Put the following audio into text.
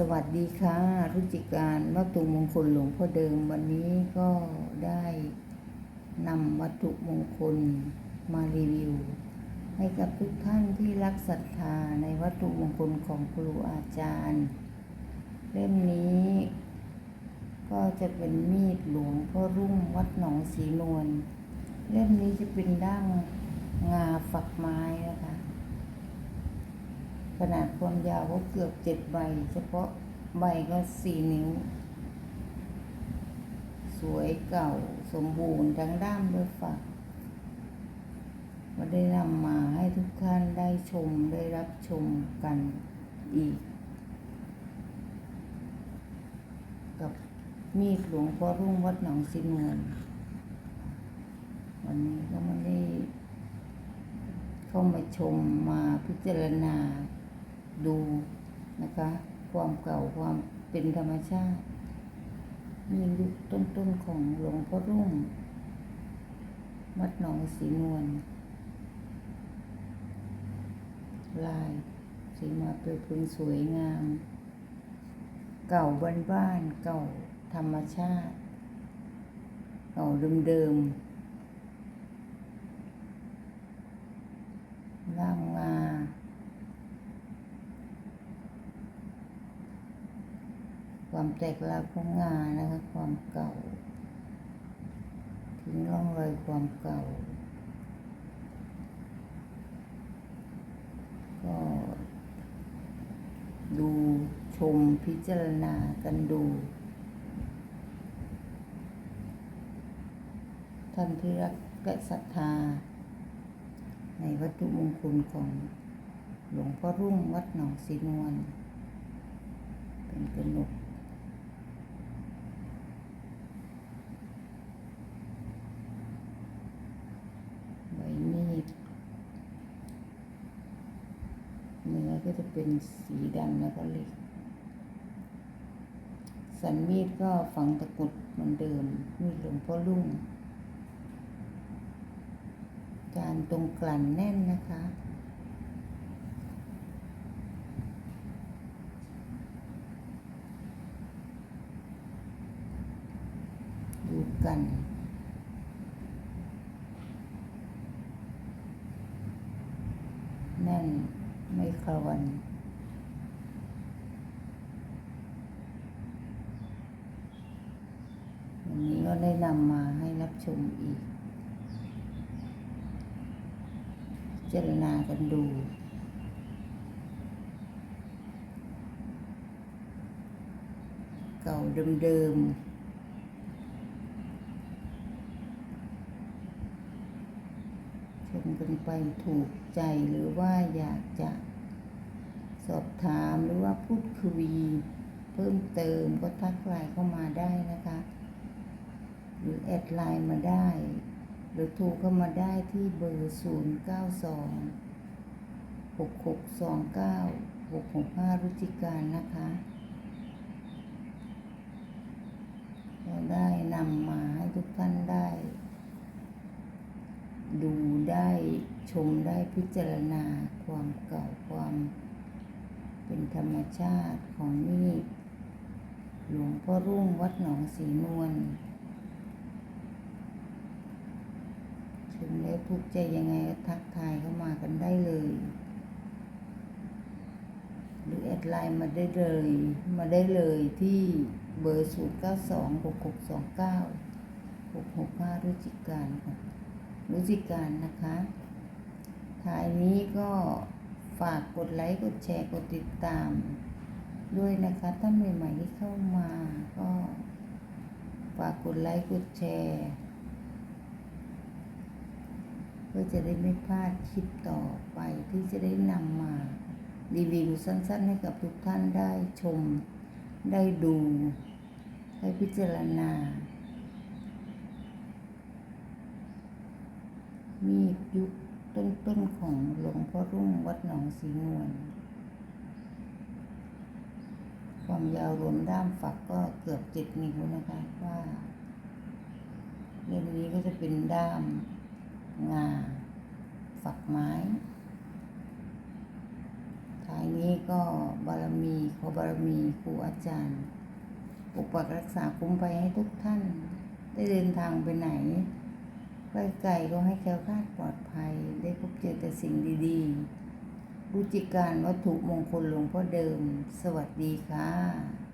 สวัสดีค่ะรุจิการวัตถุมงคลหลวงพ่อเดิมวันนี้ก็ได้นำวัตถุมงคลมารีวิว ให้กับทุกท่านที่รักศรัทธาในวัตถุมงคลของครูอาจารย์ เล่มนี้ ก็จะเป็นมีดหลวงพ่อรุ่งวัดหนองสีนวลเล่มนี้จะเป็นด้ามงาฝักไม้นะคะ ขนาดความยาวก็เกือบเจ็ดใบ เฉพาะใบก็สี่นิ้ว สวยเก่าสมบูรณ์ทั้งด้ามด้วยฝักมาได้นำมาให้ทุกท่านได้ชมได้รับชมกันอีก กับมีดหลวงพ่อรุ่งวัดหนองสินวลวันนี้ก็ไมาได้เข้ามาชมมาพิจารณา ดูนะคะ ความเก่าความเป็นธรรมชาติมียุคต้นๆของหลวงพ่อรุ่งวัดหนองสีนวลลายสีมาเปือยพึงสวยงาม เก่าบ้านๆเก่าธรรมชาติ เก่าเดิมๆล่างงา ความแตกลาของงานะคะ ความเก่าทิ้งร่องรอยความเก่า ก็ดูชมพิจารณากันดู ท่านที่รักและศรัทธา ในวัตถุมงคลของหลวงพ่อรุ่งวัดหนองสีนวลเป็นกระหนกใบมีดเนื้อ ก็จะเป็นสีดำแล้วก็เหล็ก สันมีดก็ฝังตะกุดเหมือนเดิม มีหลวงพ่อรุ่งการตรงกลั่นแน่นนะคะดูกันแน่น ไม่คลวนวันนี้ก็ได้นำมาให้รับชมอีกพิจรณากันดูเก่าเดิมๆชมกันไปถูกใจหรือว่าอยากจะ ถามหรือว่าพูดคุยเพิ่มเติมก็ทักไลน์เข้ามาได้นะคะ หรือแอดไลน์มาได้ หรือโทรเข้ามาได้ที่เบอร์ 0 9 2 6 6 2 9 6 6 5รุจิการนะคะเราได้นำมาให้ทุกท่านได้ ดูได้ชมได้พิจารณาความเก่าความ เป็นธรรมชาติของมีดหลวงพ่อรุ่งวัดหนองสีนวลถึงแล้วทุกใจยังไงก็ทักทายเข้ามากันได้เลย หรือแอดไลน์มาได้เลย มาได้เลยที่เบอร์0 9 2 6 6 2 9 6 6 5รุจิการค่ะรุจิการนะคะท้ายนี้ก็ ฝากกดไลค์ กดแชร์ กดติดตาม ด้วยนะคะท่านใหม่ๆที่เข้ามา ก็ฝากกดไลค์ กดแชร์เพื่อจะได้ไม่พลาดคลิปต่อไปที่จะได้นำมารีวิวสั้นๆ ให้กับทุกท่านได้ชม ได้ดู ได้พิจารณา มียุค ต้นๆของหลวงพ่อรุ่งวัดหนองสีนวลความยาวรวมด้ามฝักก็เกือบเจ็ดนิ้วนะคะว่าเล่มนี้ก็จะเป็นด้ามงาฝักไม้ท้ายนี้ก็บารมีขอบารมีครูอาจารย์ปกปักรักษาคุ้มไปให้ทุกท่าน ได้เดินทางไปไหน ไปไกลก็ให้แคล้วคลาดปลอดภัย ได้พบเจอแต่สิ่งดีๆรู้จิการวัตถุมงคลหลวงพ่อเดิม สวัสดีค่ะ